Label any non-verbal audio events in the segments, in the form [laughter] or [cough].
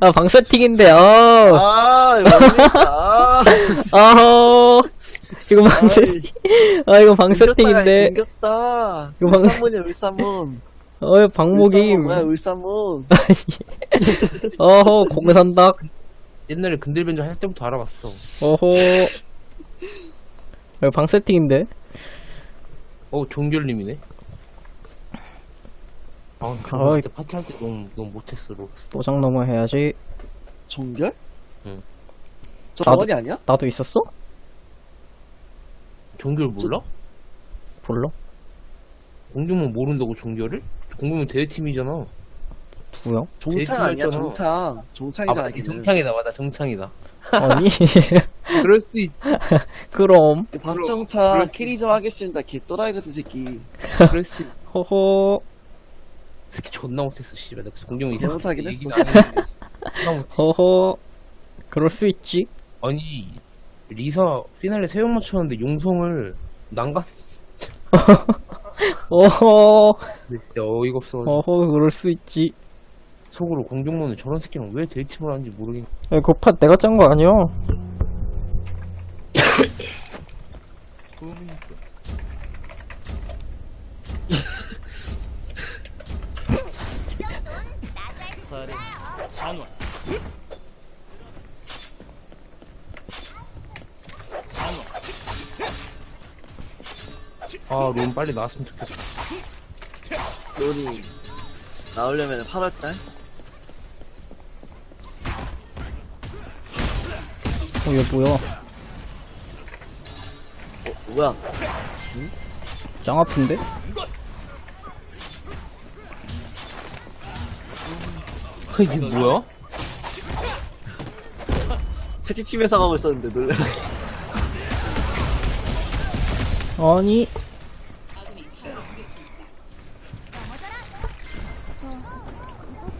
아, 방 세팅인데, 어. 아, 이거 뭡니까? 아허. 이거 방 세팅. 아, 이거 방 세팅인데. 생겼다. 이거 방- 울산문이야, 울산문. 어, 방목임. 울산문 뭐야, 울산문. [laughs] 어허, 공산닭. 옛날에 근들벤저 할 때부터 알아봤어. 어허. 이거 방 세팅인데. 어, 종결님이네. 아, 어이. 저거 그때 파티할 때 너무, 너무 못했어, 로스. 도장 넘어 해야지. 종결? 응. 저 나도- 덩어리 아니야? 나도 있었어? 종결 몰라? 몰라? 공주면 모른다고 종결을? 공주면 대회팀이잖아. 누구야? 종창 아니야, 했잖아. 종창. 아, 종창이잖아, 맞다. 걔는. 정창이다, 맞다, 정창이다. 아니. [laughs] 그럴 수 있, [laughs] 그럼. 그 박정창 수- 캐리 좀 하겠습니다. 개 또라이 같은 새끼. 그럴 수 있. [laughs] 허허. 특히 존나 못했어, 씨발. 나 공주면 있어. 대모사긴 했어. 허허. 그럴 수 있지. 아니, 리사 피날레 세용 맞췄는데 용성을 난간? [laughs] 어허. 진짜 어이가 없어. 어허, 그럴 수 있지. 속으로 공중문을 저런 새끼랑 왜 데이트를 하는지 모르겠. 야, 그거 팟 내가 짠 거 아니야? [coughs] 아, 론 빨리 나왔으면 좋겠어. 론이 나오려면 8월달? 어, 얘 뭐야? 어, 뭐야? 짱 아픈데? 이게 뭐야? 채팅팀에서 가고 있었는데 놀래. 아니.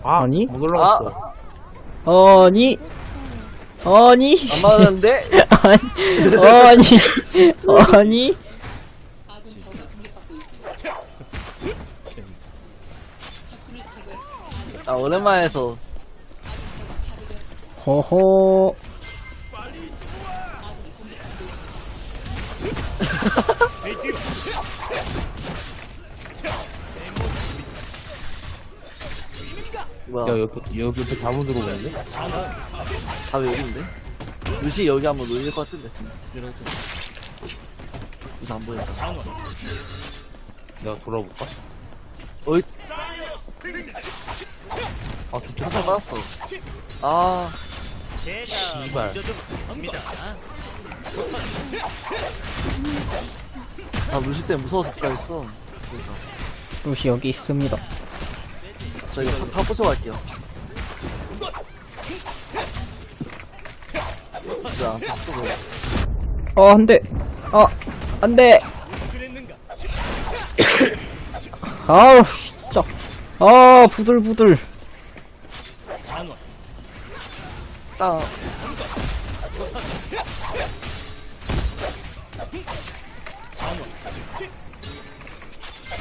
아, 아니? 못 올라갔어. 아, 아니. 아니. 안 맞았는데? [laughs] 아니. 아니. 아니. 아, 오랜만에 해서. 허허. 뭐야? 야, 옆에, 여기 옆에 잘못 들어오는데? 다 여기인데? 루시 여기 한번 놀릴 것 같은데, 지금. 루시 안 보인다. 내가 돌아볼까? 어이, 아, 좋다. 사살 받았어. 아, 씨발. 아, 루시 때문에 무서워서 못가겠어. 그러니까. 루시 여기 있습니다. 저 이거 다, 다 부숴갈게요. 왜안 부숴, 그거. 어, 안 돼. 아, 안 돼. 아우, 진짜. 아, 부들부들. 딱.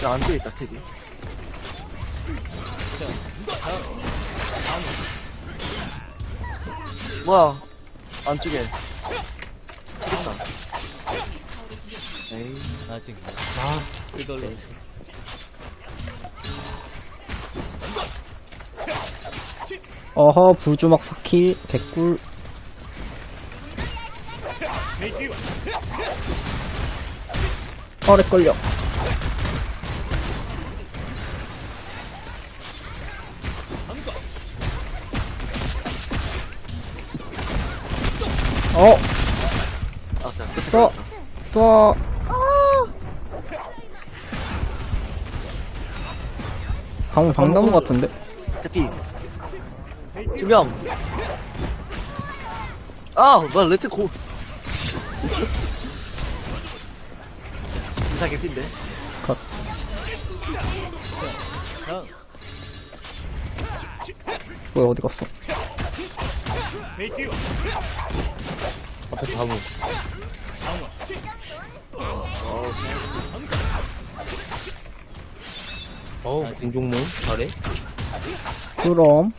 야, 안쪽에 있다, 탭이. 뭐야, 안쪽에. 책 있다. 에이, 이걸로. 어허, 불주먹 사킬, 개꿀. 어렉 걸려. 어, 또. 또. 방금 방금 같은데? 해피. 두 명. 아, 뭐야, 레트 고. 이사 개피인데? 컷. 뭐야, 어디 갔어? 앞에 잡은. 어우, 공중문. 잘해. 그럼,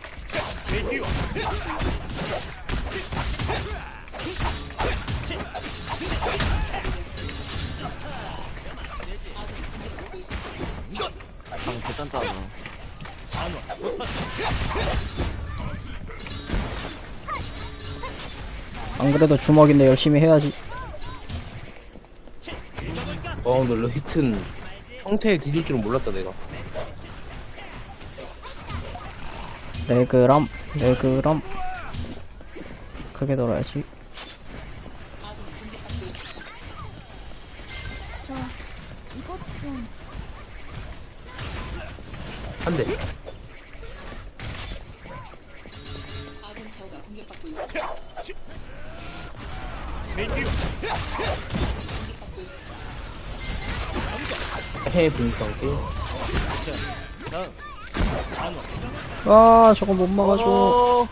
방 개단짜잖아. 안 그래도 주먹인데 열심히 해야지. 와 근데 레이튼 형태에 뒤질 줄은 몰랐다 내가 레그람, 레그람. 크게 돌아야지. 한대 해 분성기 아, 저거 못 막아줘. 어,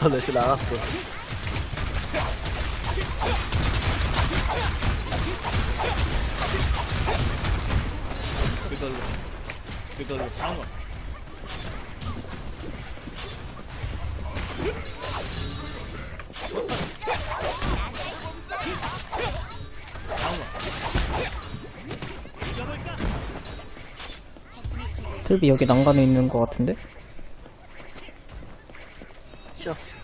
아, 레스 나갔어. 틀비 여기 난간에 있는 것 같은데? 튀었어.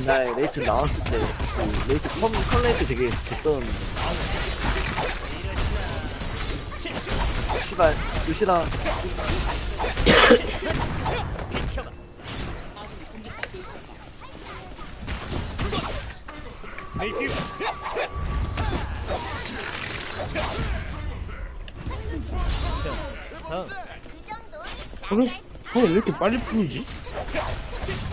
옛날 레이트 나왔을 때, 그 레이트 컴, 컴 레이트 되게 개쩌는데. 씨발, 으시라. 형이 형이 왜 이렇게 빨리 풀리지? [laughs]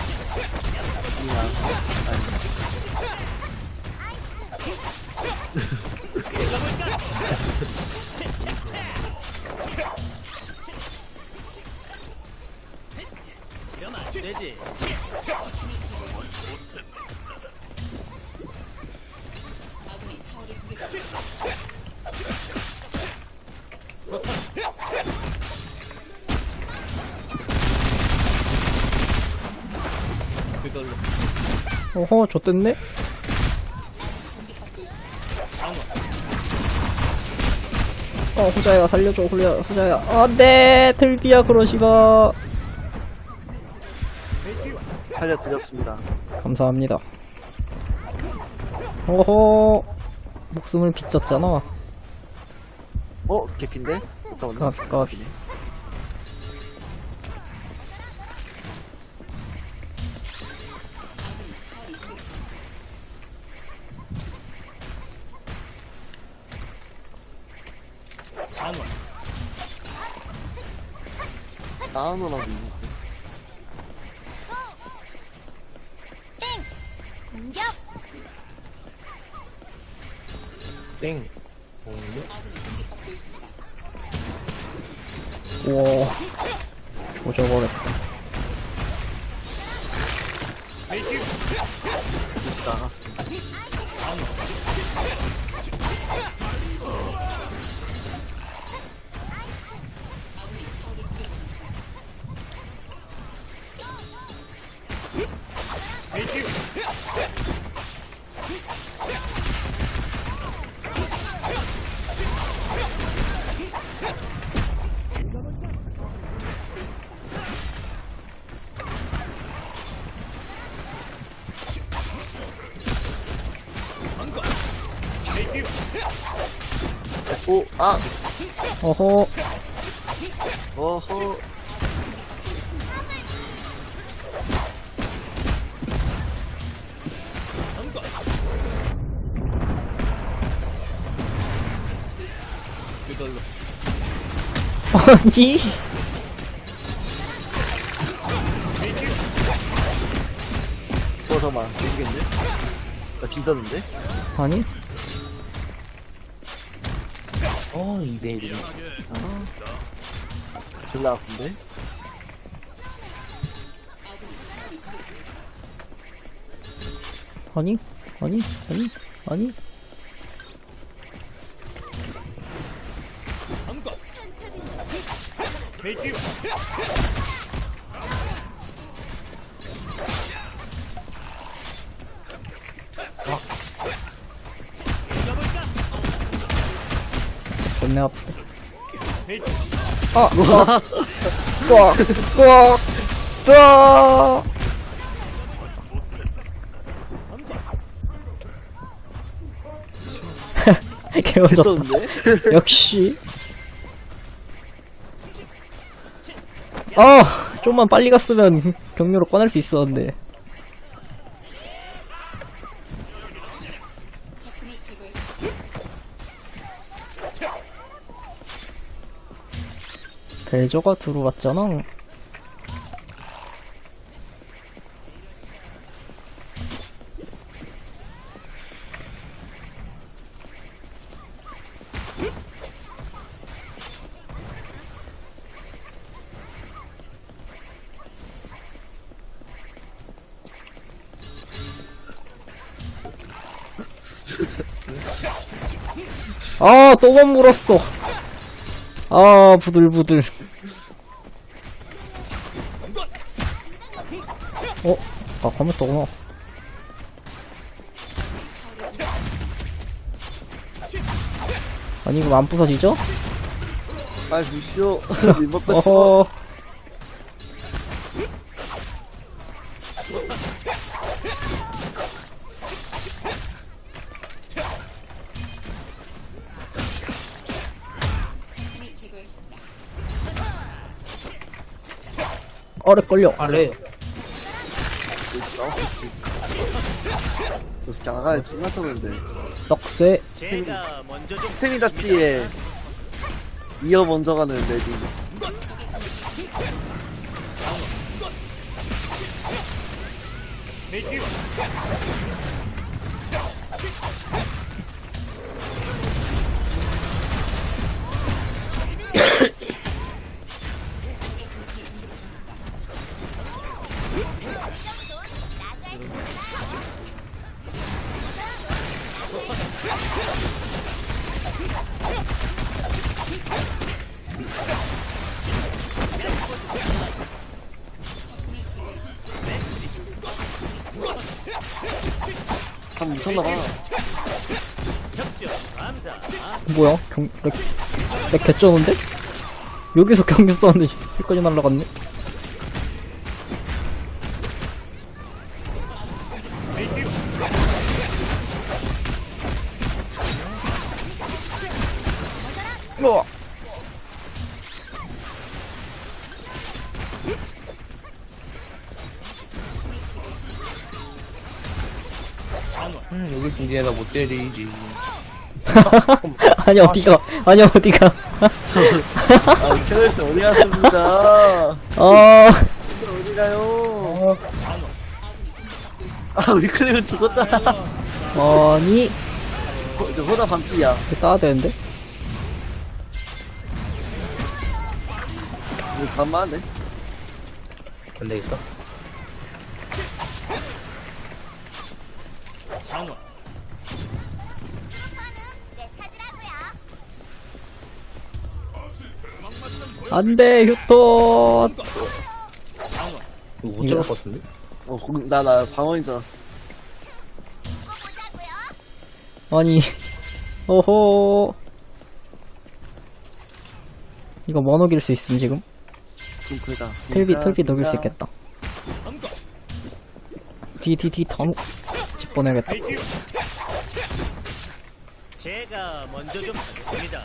되지? 어허, 좆됐네? 어, 후자야, 살려줘, 후야, 후자야. 안 돼! 틀비야, 그러지 마. 살려드렸습니다. 감사합니다. 어허, 목숨을 빚졌잖아. 어? 개핀데? 잠깐만. 아, 까비. 나누라고 있는 공격! 땡 공격 우와. 조져버렸다. 으시 나갔어. 오, 아, 어허, 어허. 아니 어 잠깐만 되시겠네? 나 뒤졌는데? 아니 어, 2대1. 졸라 아픈데? 아니? 아니? 아니? 아니? 존 내 아프다 아! 아! 꽉! 꽉! 꽉! 개워졌다 뒤졌는데? 역시 아 좀만 빨리 갔으면 경료로 꺼낼 수 있었는데 벨저가 들어왔잖아 아, 또만 물었어. 아, 부들부들. 어? 아. 아니, 이거 안 부서지죠? 아 무쇼 리버 뺐어 어허. 어래 걸려. 아래. 나왔어 씨. 저 새끼 아가에 존나 터는데 넉쇠. 제가 먼저 좀 스테미다치에 이어 먼저 가는 레디 참 미쳤나봐 감사. 뭐야? 경, 렉, 렉 개쩌는데? 여기서 경기 썼는데 [laughs] 여기까지 날라갔네? 음, 여기 중지해 나못 때리지. [laughs] 아니 어디가? 아니 어디가? [laughs] 아 캐럴씨 어디 갔습니다? 어. 어디 가요? 아 위클릭은 죽었잖아 아니. 어, 저 호다 반피야. 이거 따야 되는데? 이거 잠만한데 안 되겠다. 장원. 안돼 휴톤 이거 못 잡을 것 같은데? 어, 공, 나, 나, 방어인 줄 알았어. 아니 오호 이거 뭐 녹일 수 있음 지금 좀 그러다. 틀비 틀비 녹일 수 그러니까. 있겠다 덤집 보내야겠다. 제가 먼저 좀 하겠습니다.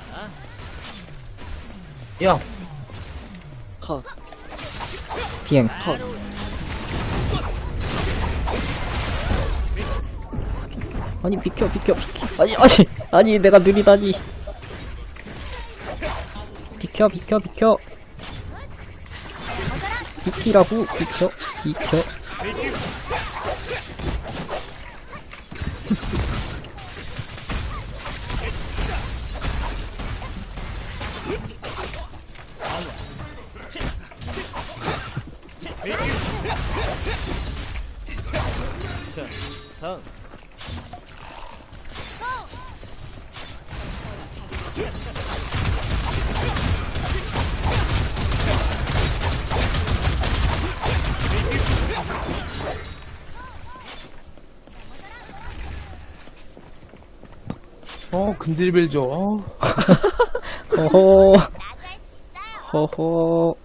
야, 컷. 비행. 컷. 아니 비켜 비켜 비켜. 아니 아니 아니 내가 느리다니. 비, 비켜 비켜 비켜. 비키라고? 비켜 비켜 성. 어 근딜벨죠 어. [laughs] 허허 허허